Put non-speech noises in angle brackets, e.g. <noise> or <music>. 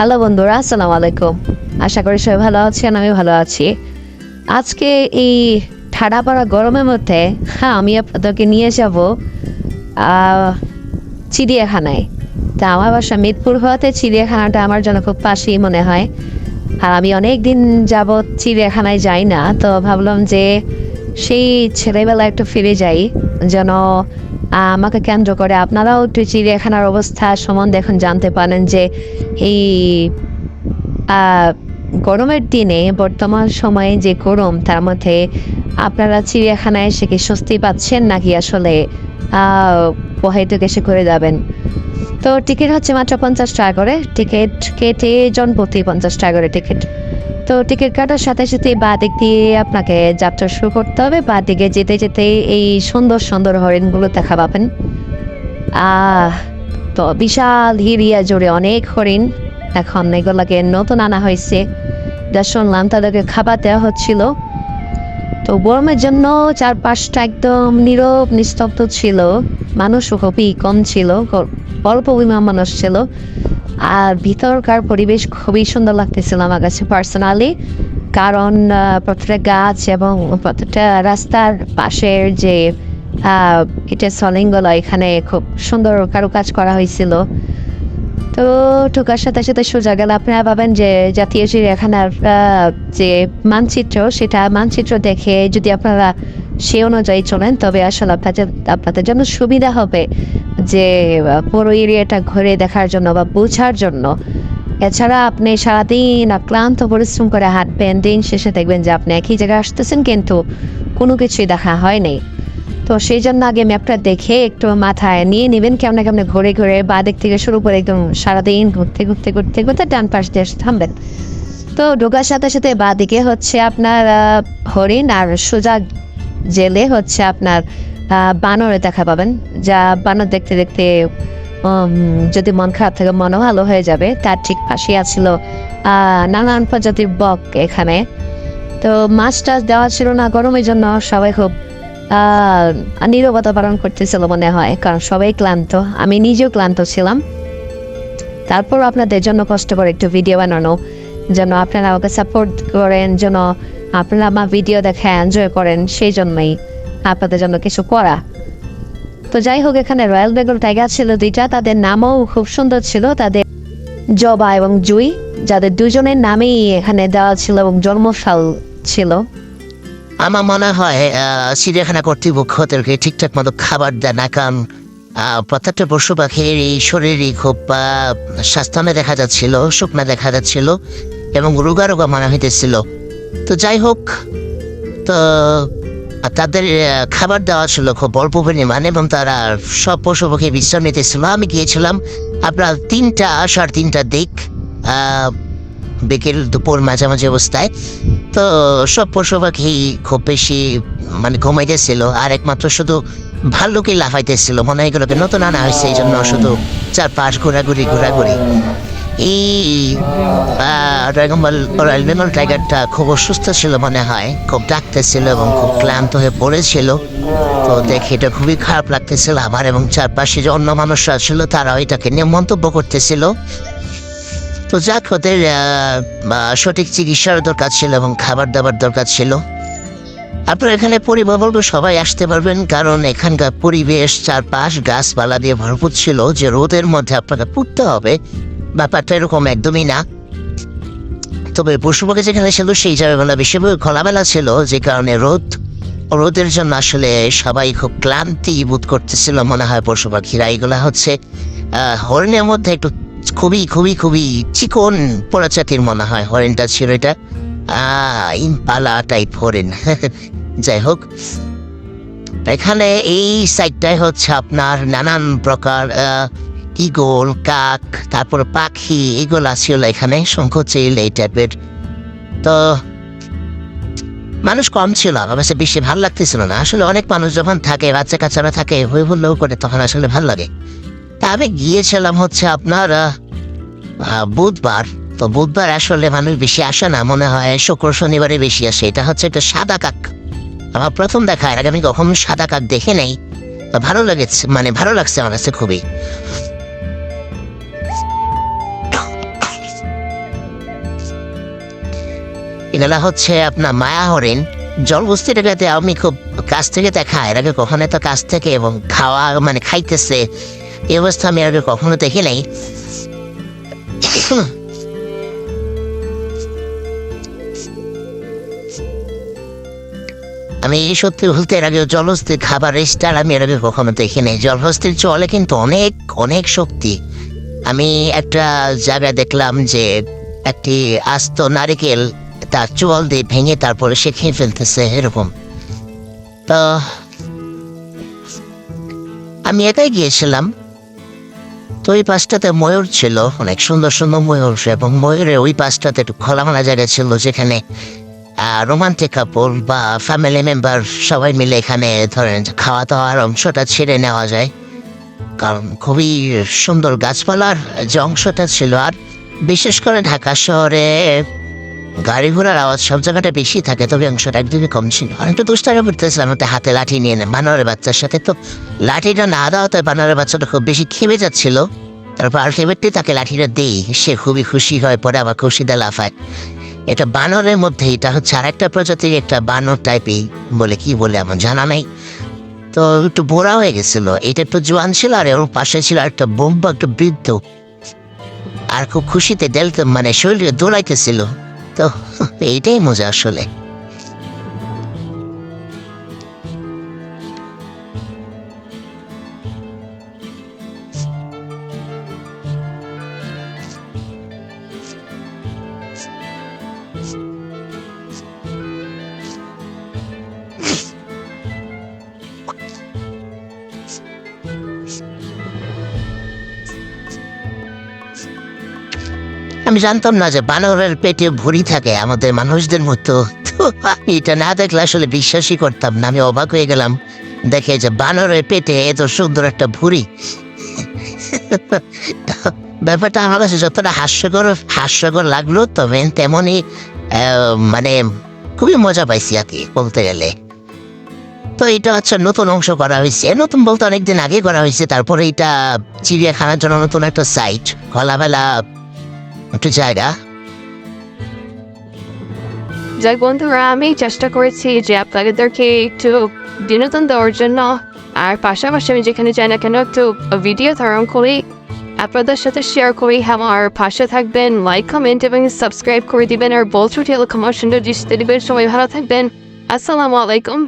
Hello বন্ধুরা, আসসালামু আলাইকুম। আশা করি সবাই ভালো আছেন আমি ভালো আছি। আজকে এই ঠাডা পড়া গরমের মধ্যে হ্যাঁ আমি আপনাদেরকে নিয়ে যাব চিড়িয়াখানায়। তা আমার বাসা মিরপুর হওয়াতে চিড়িয়াখানাটা আমার জন্য খুব পাশেই মনে হয়। আর আমি অনেক দিন যাবৎ চিড়িয়াখানায় যাই না, তো ভাবলাম যে সেই ছেলেবেলা একটু ফিরে যাই, যেন আমাকে কেন্দ্র করে আপনারাও একটু চিড়িয়াখানার অবস্থা সম্বন্ধে এখন জানতে পারেন যে এই গরমের দিনে, বর্তমান সময়ে যে গরম, তার মধ্যে আপনারা চিড়িয়াখানায় এসে কি স্বস্তি পাচ্ছেন নাকি আসলে হয়তো এসে করে যাবেন? তো টিকিট হচ্ছে মাত্র পঞ্চাশ টাকা করে। টিকিট কেটে জন প্রতি পঞ্চাশ টাকা করে টিকিট। তো টিকিট কাটার সাথে সাথে বা দিক দিয়ে আপনাকে যাত্রা শুরু করতে হবে। বা দিকে যেতে যেতে এই সুন্দর সুন্দর হরিণগুলো দেখা পাবেন। আহ, তো বিশাল হিরিয়া জুড়ে অনেক হরিণ এখন এগুলোকে নতুন আনা হয়েছে। যা শুনলাম তাদেরকে খাবার দেওয়া হচ্ছিল। তো গরমের জন্য চারপাশটা একদম নীরব, নিস্তব্ধ ছিল। মানুষও খুবই কম ছিল, অল্প পরিমাণ মানুষ ছিল। আর ভিতরকার পরিবেশ খুবই সুন্দর লাগতেছিল আমার কাছে পার্সোনালি কারণ প্রত্যেকটা গাছ এবং প্রত্যেকটা রাস্তার পাশের যে এটা সলিংগুলো এখানে খুব সুন্দর কারুকাজ করা হয়েছিল। তো ঢোকার সাথে সাথে সোজা গেলে আপনারা পাবেন যে জাতীয় চিড়িয়াখানার যে মানচিত্র, সেটা মানচিত্র দেখে যদি আপনারা সে অনুযায়ী চলেন, তবে আসলে আপনাদের আপনাদের জন্য সুবিধা হবে। যে পুরো এরিয়াটা ঘুরে দেখার জন্য বা বোঝার জন্য। এছাড়া আপনি সারাদিন ক্লান্ত পরিশ্রম করে হাঁটবেন, দিন শেষে দেখবেন যে আপনি একই জায়গায় আসতেছেন কিন্তু কোনো কিছুই দেখা হয়নি। তো সেই জন্য আগে ম্যাপটা দেখে একটু মাথায় নিয়ে নেবেন, কেমন কেমন ঘুরে ঘুরে বা দিক থেকে শুরু করে একদম সারাদিন ঘুরতে ঘুরতে ঘুরতে ঘুরতে ডান পাশ দিয়ে থামবেন। তো ঢোকার সাথে সাথে বা দিকে হচ্ছে আপনার হরিণ আর সোজা জেলে হচ্ছে আপনার বানরে দেখা পাবেন, যা বানর দেখতে দেখতে যদি মন খারাপ থাকে মনও ভালো হয়ে যাবে। তার ঠিক পাশে আছিল নানান প্রজাতির বক এখানে। তো মাছ টাছ দেওয়া ছিল না গরমের জন্য, সবাই খুব নীরবতা পালন করতেছিল মনে হয়, কারণ সবাই ক্লান্ত। আমি নিজেও ক্লান্ত ছিলাম। তারপর আপনাদের জন্য কষ্ট করে একটু ভিডিও বানানো, যেন আপনারা আমাকে সাপোর্ট করেন, যেন আপনারা আমার ভিডিও দেখে এনজয় করেন, সেই জন্যই। আপনাদের জন্য কিছু করা। তো যাই হোক, এখানে রয়্যাল বেঙ্গল টাইগার ছিল দুইটা। তাদের নামও খুব সুন্দর ছিল। তাদের জবা এবং জুই, যাদের দুজনের নামেই এখানে দেওয়া ছিল এবং জন্মসাল ছিল। আমার মনে হয় চিড়িয়াখানা কর্তৃপক্ষ ওদেরকে ঠিকঠাক মতো খাবার দেয় না, কারণ প্রত্যেকটা পশু পাখির এই শরীরই খুব স্বাস্থ্যমে দেখা যাচ্ছিল শুকনা দেখা যাচ্ছিল এবং রোগা রোগা মনে হইতেছিল। তো যাই হোক, তো তাদের খাবার দেওয়া ছিল খুব অল্প পরিমাণ এবং তারা সব পশু পাখি বিশ্রাম নিতেছিল। আমি গিয়েছিলাম আপনার তিনটা সাড়ে তিনটা দিক বিকেল দুপুর মাঝামাঝি অবস্থায়। তো সব পশু পাখি খুব বেশি মানে ঘুমাইতেছিল আর একমাত্র শুধু ভাল্লুকই লাফাইতেছিল। মনে হয় এগুলোকে নতুন আনা হয়েছে, এই জন্য শুধু চারপাশ ঘোরাঘুরি ঘোরাঘুরি। এই ড্রাগন রয়্যাল বেঙ্গল টাইগারটা খুব অসুস্থ ছিল মনে হয়, খুব ডাকতেছিল এবং খুব ক্লান্ত হয়ে পড়েছিল। তো দেখে এটা খুবই খারাপ লাগতেছিল আমার এবং চারপাশে যে অন্য মানুষরা ছিল তারাও এটাকে নিয়ে মন্তব্য করতেছিল। তো যাক, ওদের সঠিক চিকিৎসার দরকার ছিল এবং খাবার দাবার দরকার ছিল। আপনার এখানে পরিবর্গ সবাই আসতে পারবেন কারণ এখানকার পরিবেশ, চারপাশ গাছপালা দিয়ে ভরপুর ছিল, যে রোদের মধ্যে আপনাকে পুড়তে হবে। ব্যাপারটা এরকম একদমই না। তবে পশুপাখি যেখানে ছিল, সেই জায়গাগুলো বেশিরভাগ খোলামেলা ছিল, যে কারণে রোদ, রোদের জন্য আসলে সবাই খুব ক্লান্তি বোধ করতেছিল, মনে হয় পশু পাখিরা। এগুলা হচ্ছে হরিণের মধ্যে একটু খুবই খুবই খুবই চিকন প্রজাতির মনে হয়, হরিণটা ছিল এটা। ইম্পালা টাইপ হরিণ। <laughs> যাই হোক, এখানে এই সাইডটায় হচ্ছে আপনার নানান প্রকার ইগল, কাক, তারপর পাখি, এগুলো ছিল এখানে, শঙ্খ চিল এই টাইপের তো, মানুষ কম ছিল আমার কাছে বেশি ভালো লাগতেছিল না। আসলে অনেক মানুষ যখন থাকে, বাচ্চা কাচ্চারা থাকে, হই হুল্লোও করে, তখন আসলে ভালো লাগে। তা আমি গিয়েছিলাম হচ্ছে আপনার বুধবার। তো বুধবার আসলে মানুষ বেশি আসে না, মনে হয় শুক্র, শনিবারে বেশি আসে। এটা হচ্ছে একটা সাদা কাক। আমার প্রথম দেখা আগে আমি কখনো সাদা কাক দেখে নেই। ভালো লেগেছে মানে ভালো লাগছে আমার কাছে খুবই। এগুলা হচ্ছে আপনার মায়া হরিণ। জলবস্তিটাকে আমি খুব কাছ থেকে দেখা এর আগে কখনো তো কাছ থেকে এবং খাওয়া মানে খাইতেছে এই অবস্থা আমি আগে কখনো দেখি নাই। আমি এই সত্যি বলতে এর আগে জলহস্তির খাবার স্টার আমি এর আগে কখনো দেখি নাই। জলহস্তির চলে কিন্তু অনেক অনেক শক্তি। আমি একটা জায়গায় দেখলাম যে একটি আস্ত নারিকেল তার চোয়াল দিয়ে ভেঙে তারপরে সে খেয়ে ফেলতেছে এরকম। তো, আমি একাই গিয়েছিলাম। তো ওই পাশটাতে ময়ূর ছিল, অনেক সুন্দর সুন্দর ময়ূর, এবং ময়ূরের ওই পাশটাতে একটু খোলামেলা জায়গা ছিল, যেখানে রোমান্টিক কাপড় বা ফ্যামিলি মেম্বার সবাই মিলে এখানে ধরেন খাওয়া দাওয়ার অংশটা ছেড়ে নেওয়া যায়। কারণ খুবই সুন্দর গাছপালার যে অংশটা ছিল, আর বিশেষ করে ঢাকা শহরে গাড়ি ঘোড়ার আওয়াজ সব জায়গাটা বেশি থাকে, তবে অংশটা একদমই কম ছিল। আমি তো দুষ্টারে করতেছিলাম, ওতে হাতে লাঠি নিয়ে নেয় বানরের বাচ্চার সাথে। তো লাঠিটা না দেওয়াতে বানরের বাচ্চাটা খুব বেশি খেপে যাচ্ছিল। তারপর আলটিমেটলি তাকে লাঠিটা দেই। সে খুবই খুশি হয়, পরে আবার খুশিতে লাফায়। এটা বানরের মধ্যে এটা হচ্ছে আর একটা প্রজাতির একটা বানর টাইপই, বলে কি বলে আমার জানা নাই। তো একটু বোরা হয়ে গেছিল। এটা একটু জোয়ান ছিল, আর ওর পাশে ছিল একটা বোম্বা, একটা বৃদ্ধ। আর খুব খুশিতে ডেলতে মানে শরীরে দৌড়াইতেছিল তো এইটাই মজা আসলে। আমি জানতাম না যে বানরের পেটে ভুড়ি থাকে, আমাদের মানুষদের মতো। তো আমি এটা না দেখলে আসলে বিশ্বাসই করতাম না, আমি অবাক হয়ে গেলাম। দেখে যে বানরের পেটে এত সুন্দর একটা ভুড়ি। ব্যাপারটা আমার কাছে যতটা হাস্যকর হাস্যকর লাগল, তবে তেমনই মানে খুবই মজা পাইছি আর কি, বলতে গেলে। তো এটা হচ্ছে নতুন অংশ করা হয়েছে। নতুন বলতে অনেকদিন আগে করা হয়েছে, তারপরে এটা চিড়িয়াখানার জন্য নতুন একটা সাইট খোলামেলা একটু জায়গা? যাই বন্ধুরা আমি চেষ্টা করেছি যে আপনাদেরকে একটু বিনোদন দেওয়ার জন্য। আর পাশাপাশি আমি যেখানে যাই না কেন, একটু ভিডিও ধারণ করি। আপনাদের সাথে শেয়ার করি, আমার পাশে থাকবেন লাইক কমেন্ট এবং সাবস্ক্রাইব করে দিবেন। আর বলছো টেলিকমার সুন্দর দৃষ্টি দিবেন, সবাই ভালো থাকবেন। আসসালামু আলাইকুম।